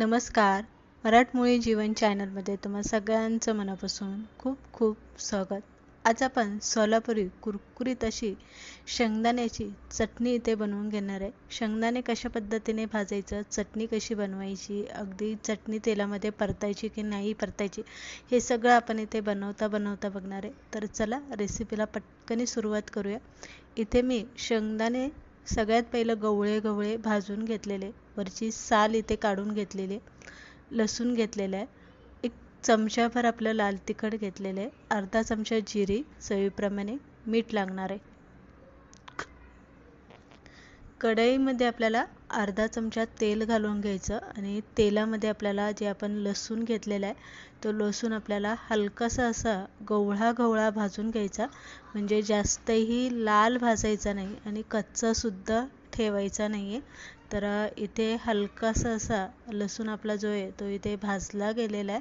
नमस्कार. मराठमोळी जीवन चॅनलमध्ये तुम्हा सगळ्यांचं मनापासून खूप खूप स्वागत. आज आपण सोलापुरी कुरकुरीत अशी शेंगदाण्याची चटणी इथे बनवून घेणार आहे. शेंगदाणे कशा पद्धतीने भाजायचं चटणी कशी बनवायची अगदी चटणी तेलामध्ये परतायची की नाही परतायची हे सगळं आपण इथे बनवता बनवता बघणार आहे. तर चला रेसिपीला पटकनी सुरुवात करूया. इथे मी शेंगदाणे सगळ्यात पहिलं गवळे गवळे भाजून घेतलेले वरची साल इथे काढून घेतलेली लसूण घेतलेलं आहे. एक चमच्याभर आपलं लाल तिखट घेतलेलं आहे. अर्धा चमचा जिरी चवीप्रमाणे मीठ लागणार आहे. कढईमध्ये आपल्याला अर्धा चमचा तेल घालून घ्यायचं आणि तेलामध्ये आपल्याला जे आपण लसूण घेतलेला आहे तो लसूण आपल्याला हलकासा असा गवळा गवळा भाजून घ्यायचा. म्हणजे जास्तही लाल भाजायचा नाही आणि कच्चासुद्धा ठेवायचा नाही आहे तर इथे हलकासा असा लसूण आपला जो आहे तो इथे भाजला गेलेला आहे.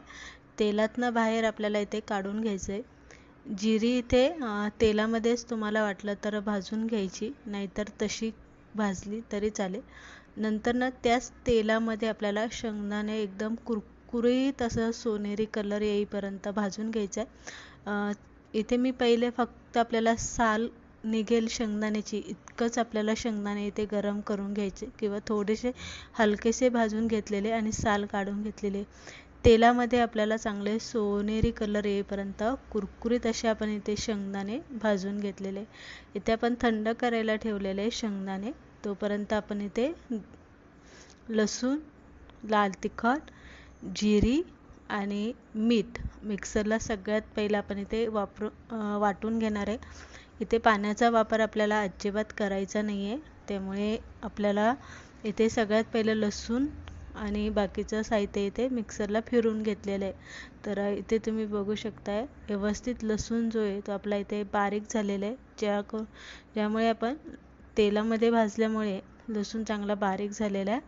तेलातनं बाहेर आपल्याला इथे काढून घ्यायचं आहे जिरी इथे तेलामध्येच तुम्हाला वाटलं तर भाजून घ्यायची नाहीतर तशी भाजली तरी चालेल. नंतर ना त्याच तेलामध्ये आपल्याला शेंगदाणे एकदम कुरकुरीत असं सोनेरी कलर येईपर्यंत भाजून घ्यायचं आहे इथे मी पहिले फक्त आपल्याला साल निघेल शेंगदाण्याची इतकंच आपल्याला शेंगदाणे इथे गरम करून घ्यायचे किंवा थोडेसे हलकेसे भाजून घेतलेले आणि साल काढून घेतलेले. तेलामध्ये आपल्याला चांगले सोनेरी कलर येईपर्यंत कुरकुरीत असे आपण इथे शेंगदाणे भाजून घेतलेले. इथे आपण थंड करायला ठेवलेले शेंगदाणे. तोपर्यंत आपण इथे लसूण लाल तिखट जिरी आणि मीठ मिक्सरला सगळ्यात पहिलं आपण इथे वापरू वाटून घेणार आहे. इथे पाण्याचा वापर आपल्याला अजिबात करायचा नाही आहे त्यामुळे आपल्याला इथे सगळ्यात पहिलं लसूण आणि बाकीचं साहित्य इथे मिक्सरला फिरून घेतलेलं आहे. तर इथे तुम्ही बघू शकताय व्यवस्थित लसूण जो आहे तो आपला इथे बारीक झालेला आहे. ज्या ज्यामुळे आपण तेलामध्ये भाजल्यामुळे लसूण चांगला बारीक झालेला आहे.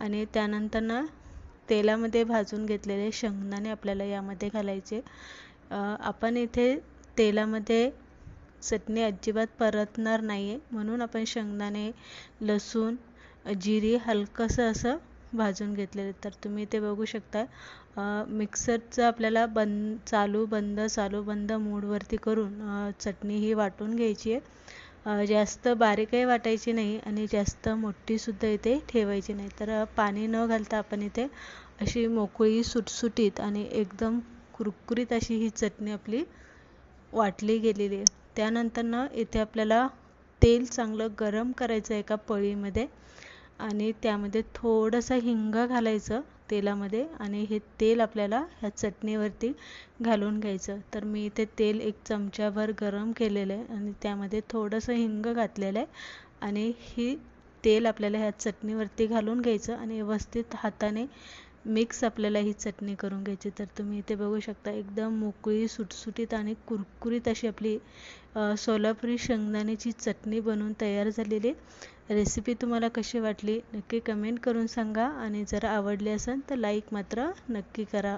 आणि त्यानंतर ना तेलामध्ये भाजून घेतलेले शेंगदाणे आपल्याला यामध्ये घालायचे. आपण इथे तेलामध्ये चटणी अजिबात परतणार नाही आहे म्हणून आपण शेंगदाणे लसूण जिरी हलकंसं असं भाजून घेतलेले तर तुम्ही इथे बघू शकता. मिक्सरचं आपल्याला बंद चालू बंद चालू बंद मूडवरती करून चटणी ही वाटून घ्यायची आहे. जास्त बारीकही वाटायची नाही आणि जास्त मोठीसुद्धा इथे ठेवायची नाही. तर पाणी न घालता आपण इथे अशी मोकळी सुटसुटीत आणि एकदम कुरकुरीत अशी ही चटणी आपली वाटली गेलेली आहे. त्यानंतर ना इथे आपल्याला तेल चांगलं गरम करायचं आहे एका पळीमध्ये. आणि त्यामध्ये थोडंसं हिंग घालायचं तेलामध्ये आणि हे तेल आपल्याला ह्या चटणीवरती घालून घ्यायचं. तर मी इथे तेल एक चमच्याभर गरम केलेलं आहे आणि त्यामध्ये थोडंसं हिंग घातलेलं आहे आणि ही तेल आपल्याला ह्या चटणीवरती घालून घ्यायचं आणि व्यवस्थित हाताने मिक्स आपल्याला ही चटणी करून घ्यायची. तर तुम्ही इथे बघू शकता एकदम मोकळी सुटसुटीत आणि कुरकुरीत अशी आपली सोलापुरी शेंगदाण्याची चटणी बनवून तयार झालेली रेसिपी तुम्हाला कशी वाटली नक्की कमेंट करून सांगा आणि जर आवडली असेल तर लाईक मात्र नक्की करा.